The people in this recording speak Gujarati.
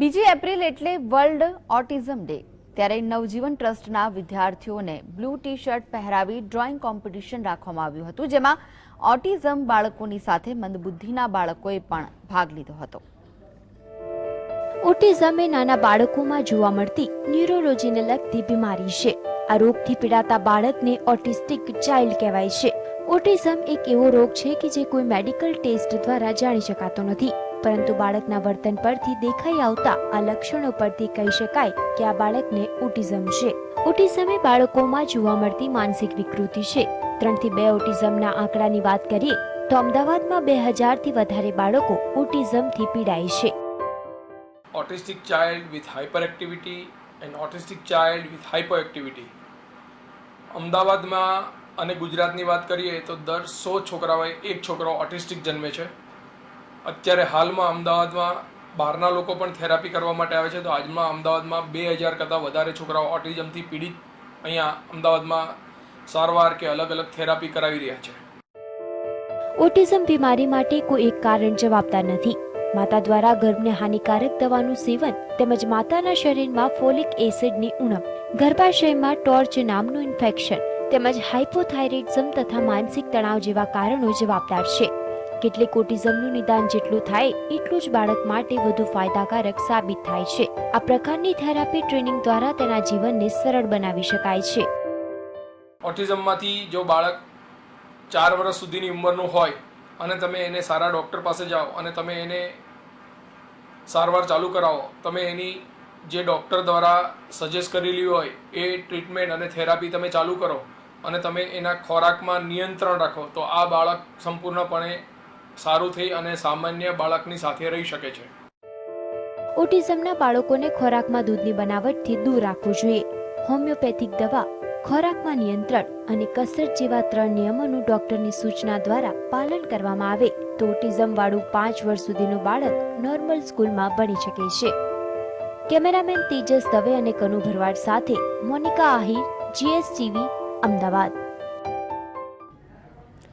બીજી એપ્રિલ એટલે વર્લ્ડ ઓટિઝમ ડે. ત્યારે નવજીવન ટ્રસ્ટના વિદ્યાર્થીઓને બ્લુ ટી શર્ટ પહેરાવી ડ્રોઈંગ કોમ્પિટિશન રાખવામાં આવ્યું હતું, જેમાં ઓટિઝમ બાળકોની સાથે મંદબુદ્ધિના બાળકોએ પણ ભાગ લીધો હતો. ઓટિઝમ એ નાના બાળકોમાં જોવા મળતી ન્યુરોલોજીને લગતી બીમારી છે. આ રોગથી પીડાતા બાળકને ઓટિસ્ટિક ચાઇલ્ડ કહેવાય છે. ઓટિઝમ એક એવો રોગ છે કે જે કોઈ મેડિકલ ટેસ્ટ દ્વારા જાણી શકાતો નથી. પરંતુ બાળકના વર્તન પરથી દેખાઈ આવતા આ લક્ષણો પરથી કહી શકાય કે આ બાળકને ઓટિઝમ છે. ઓટિઝમ એ બાળકોમાં જોવા મળતી માનસિક વિકૃતિ છે. ત્રણથી બે ઓટિઝમના આંકડાની વાત કરીએ, તો અમદાવાદમાં બે હજારથી વધારે બાળકો ઓટિઝમથી પીડાય છે. Autistic child with hyper activity and autistic child with hyper activity. અમદાવાદમાં અને ગુજરાતની વાત કરીએ તો દર સો છોકરાઓએ એક છોકરો ઓટિસ્ટિક જન્મે છે. અત્યારે હાલમાં અમદાવાદમાં બહારના લોકો પણ થેરાપી કરવા માટે આવે છે. તો આજમાં અમદાવાદમાં બે હજાર કરતાં વધારે છોકરાઓ ઓટિઝમથી પીડિત અહીંયા અમદાવાદમાં સારવાર કે અલગ અલગ થેરાપી કરાવી રહ્યા છે. ઓટિઝમ બીમારી માટે કોઈ એક કારણ જવાબદાર નથી. માતા દ્વારા ગર્ભને હાનિકારક દવાનું સેવન તેમજ માતાના શરીરમાં ફોલિક એસિડની ઉણપ, ગર્ભાશયમાં ટોર્ચ નામનું ઇન્ફેક્શન તેમજ હાઇપોથાઇરોઇડિઝમ તથા માનસિક તણાવ જેવા કારણો જવાબદાર છે. કેટલીક ઓટિઝમનું નિદાન જેટલું થાય, એટલું જ બાળક માટે વધુ ફાયદાકારક સાબિત થાય છે. આ પ્રકારની થેરાપી ટ્રેનિંગ દ્વારા તેના જીવનને સરળ બનાવી શકાય છે. ઓટિઝમમાંથી જો બાળક ચાર વર્ષ સુધીની ઉંમરનું હોય અને તમે એને સારા ડૉક્ટર પાસે જાઓ અને તમે એને સારવાર ચાલુ કરાવો, તમે એની જે ડૉક્ટર દ્વારા સજેસ્ટ કરેલી હોય, એ ટ્રીટમેન્ટ અને થેરાપી તમે ચાલુ કરો અને તમે એના ખોરાકમાં નિયંત્રણ રાખો, તો આ બાળક સંપૂર્ણપણે સારું થઈ અને સામાન્ય બાળકની સાથે રહી શકે છે. ઓટિઝમના બાળકોને ખોરાકમાં દૂધની બનાવટથી દૂર રાખવું જોઈએ. હોમિયોપેથિક દવા, ખોરાકમાં નિયંત્રણ અને કસરત જેવા ત્રણ નિયમોનું ડોક્ટરની સૂચના દ્વારા પાલન કરવામાં આવે તો ઓટિઝમ વાળું પાંચ વર્ષ સુધીનું બાળક નોર્મલ સ્કૂલમાં ભણી શકે છે. કેમેરામેન તેજસ દવે અને કનુ ભરવાડ સાથે મોનિકા આહિર, જીએસટીવી, અમદાવાદ.